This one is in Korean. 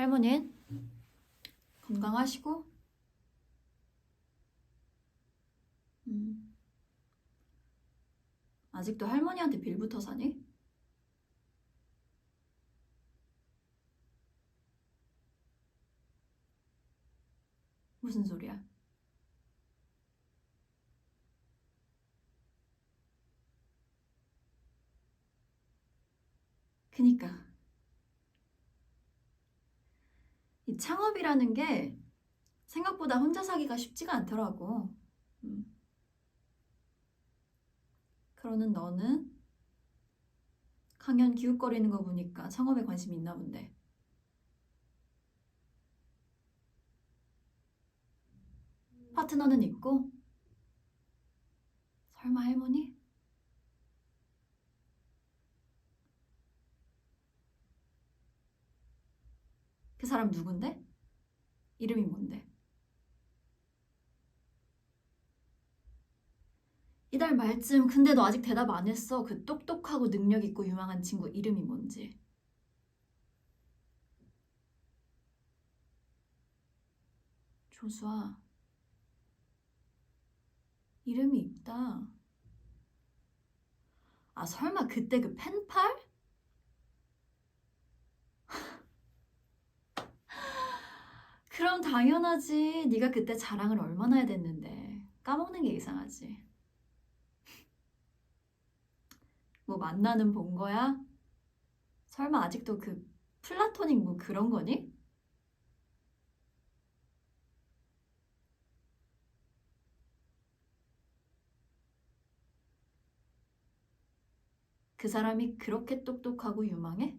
할머니는 건강하시고 음. 아직도 할머니한테 빌부터 사니? 무슨 소리야? 그니까 이 창업이라는 게 생각보다 혼자 사기가 쉽지가 않더라고. 음. 그러는 너는 강연 기웃거리는 거 보니까 창업에 관심이 있나 본데. 파트너는 있고? 설마 할머니? 그 사람 누군데? 이름이 뭔데? 이달 말쯤 근데 너 아직 대답 안 했어. 그 똑똑하고 능력 있고 유망한 친구 이름이 뭔지. 조수아. 이름이 있다. 아, 설마 그때 그 펜팔? 그럼 당연하지. 네가 그때 자랑을 얼마나 해야 됐는데. 까먹는 게 이상하지. 뭐 만나는 본 거야? 설마 아직도 그 플라토닉 뭐 그런 거니? 그 사람이 그렇게 똑똑하고 유망해?